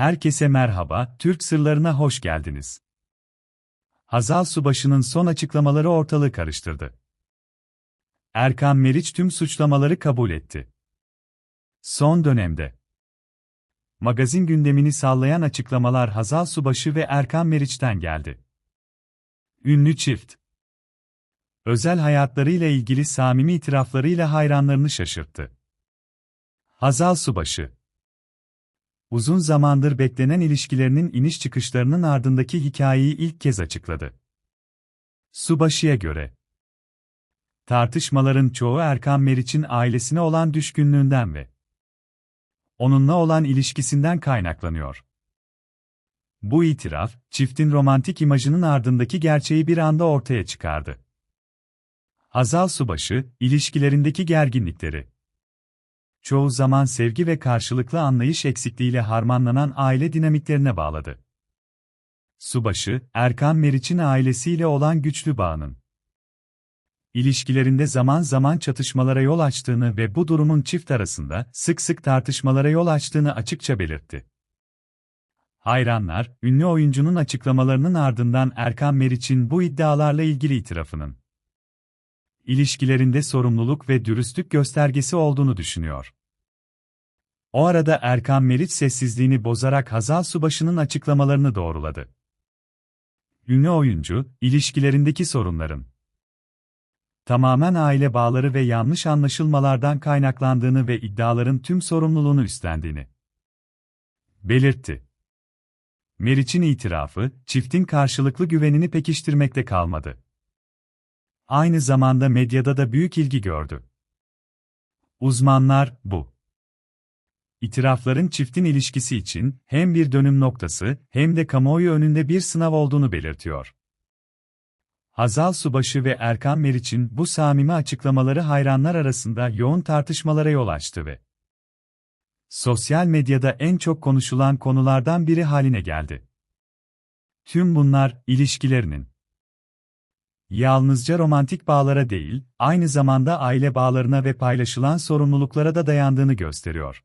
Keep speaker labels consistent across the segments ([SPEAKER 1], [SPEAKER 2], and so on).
[SPEAKER 1] Herkese merhaba, Türk Sırlarına hoş geldiniz. Hazal Subaşı'nın son açıklamaları ortalığı karıştırdı. Erkan Meriç tüm suçlamaları kabul etti. Son dönemde magazin gündemini sallayan açıklamalar Hazal Subaşı ve Erkan Meriç'ten geldi. Ünlü çift özel hayatlarıyla ilgili samimi itiraflarıyla hayranlarını şaşırttı. Hazal Subaşı uzun zamandır beklenen ilişkilerinin iniş çıkışlarının ardındaki hikayeyi ilk kez açıkladı. Subaşı'ya göre, tartışmaların çoğu Erkan Meriç'in ailesine olan düşkünlüğünden ve onunla olan ilişkisinden kaynaklanıyor. Bu itiraf, çiftin romantik imajının ardındaki gerçeği bir anda ortaya çıkardı. Hazal Subaşı, ilişkilerindeki gerginlikleri, çoğu zaman sevgi ve karşılıklı anlayış eksikliğiyle harmanlanan aile dinamiklerine bağladı. Subaşı, Erkan Meriç'in ailesiyle olan güçlü bağının ilişkilerinde zaman zaman çatışmalara yol açtığını ve bu durumun çift arasında sık sık tartışmalara yol açtığını açıkça belirtti. Hayranlar, ünlü oyuncunun açıklamalarının ardından Erkan Meriç'in bu iddialarla ilgili itirafının ilişkilerinde sorumluluk ve dürüstlük göstergesi olduğunu düşünüyor. O arada Erkan Meriç sessizliğini bozarak Hazal Subaşı'nın açıklamalarını doğruladı. Ünlü oyuncu, ilişkilerindeki sorunların tamamen aile bağları ve yanlış anlaşılmalardan kaynaklandığını ve iddiaların tüm sorumluluğunu üstlendiğini belirtti. Meriç'in itirafı, çiftin karşılıklı güvenini pekiştirmekte kalmadı. Aynı zamanda medyada da büyük ilgi gördü. Uzmanlar, bu itirafların çiftin ilişkisi için hem bir dönüm noktası hem de kamuoyu önünde bir sınav olduğunu belirtiyor. Hazal Subaşı ve Erkan Meriç'in bu samimi açıklamaları hayranlar arasında yoğun tartışmalara yol açtı ve sosyal medyada en çok konuşulan konulardan biri haline geldi. Tüm bunlar ilişkilerinin yalnızca romantik bağlara değil, aynı zamanda aile bağlarına ve paylaşılan sorumluluklara da dayandığını gösteriyor.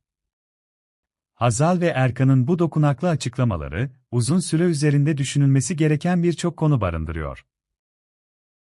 [SPEAKER 1] Hazal ve Erkan'ın bu dokunaklı açıklamaları, uzun süre üzerinde düşünülmesi gereken birçok konu barındırıyor.